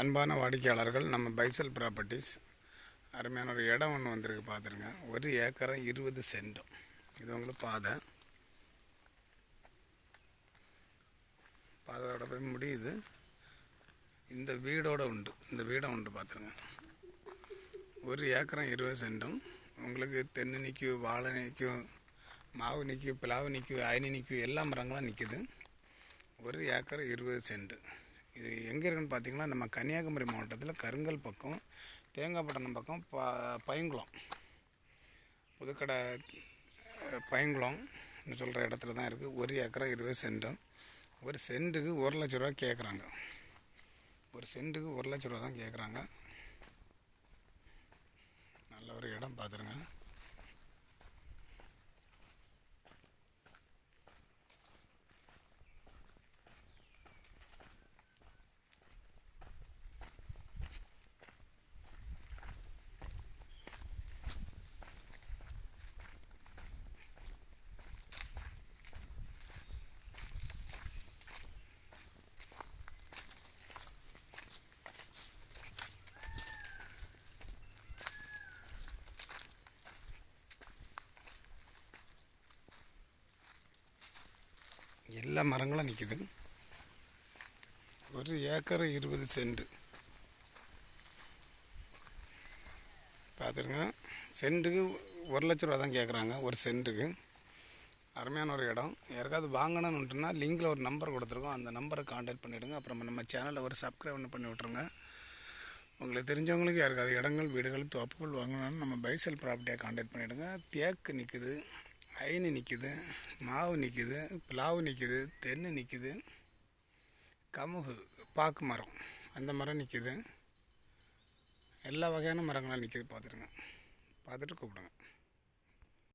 அன்பான வாடிக்கையாளர்கள் நம்ம பைசல் ப்ராப்பர்ட்டிஸ். அருமையான ஒரு இடம் ஒன்று வந்திருக்கு பார்த்துருங்க ஒரு ஏக்கரம் இருபது சென்டும் இது உங்களுக்கு பாதை. பாதையோட போய் முடியுது. இந்த வீடோட உண்டு. இந்த வீடை உண்டு பார்த்துருங்க ஒரு ஏக்கரம் இருபது சென்டும் உங்களுக்கு தென்னை நிற்கும் வாழை நிற்கும் மாவு நிற்கும் பிளாவு நிற்கும் அயனி நிற்கும் எல்லா மரங்களும் நிற்குது ஒரு ஏக்கர் இருபது சென்ட்டு இது எங்கே இருக்குன்னு பார்த்தீங்கன்னா நம்ம கன்னியாகுமரி மாவட்டத்தில் கருங்கல் பக்கம் தேங்காய்பட்டணம் பக்கம் ப பைங்குளம். புதுக்கடை அஹ், சொல்கிற இடத்துல தான் இருக்குது ஒரு ஏக்கரா இருபது சென்டும் ஒரு சென்ட்டுக்கு ஒரு லட்ச ரூபா கேட்குறாங்க ஒரு சென்ட்டுக்கு ஒரு லட்ச ரூபா தான் கேட்குறாங்க நல்ல ஒரு இடம் பார்த்துருங்க எல்லா மரங்களும் நிற்கிது ஒரு ஏக்கர் இருபது சென்ட். பார்த்துருங்க சென்ட்டுக்கு ஒரு லட்ச ரூபா தான் கேட்குறாங்க ஒரு சென்ட்டுக்கு. அருமையான ஒரு இடம். யாருக்காவது வாங்கணும்னுட்டுனா லிங்கில் ஒரு நம்பர் கொடுத்துருக்கோம். அந்த நம்பரை காண்டாக்ட் பண்ணிவிடுங்க அப்புறம் நம்ம சேனலில் ஒரு சப்ஸ்கிரைப் ஒன்று பண்ணி விட்ருங்க உங்களுக்கு தெரிஞ்சவங்களுக்கு யாருக்காவது இடங்கள் வீடுகள் தோப்புகள் வாங்கணும்னு நம்ம பைசல் ப்ராப்பர்ட்டியாக காண்டாக்ட் பண்ணிவிடுங்க தேக்கு நிற்குது அயனி நிற்கிது மாவு நிற்கிது பிளாவு நிற்கிது தென்னை நிற்கிது கமுகு பாக்கு மரம் அந்த மரம் நிற்கிது எல்லா வகையான மரங்களும் நிற்கிது பார்த்துருங்க பார்த்துட்டு கூப்பிடுங்க.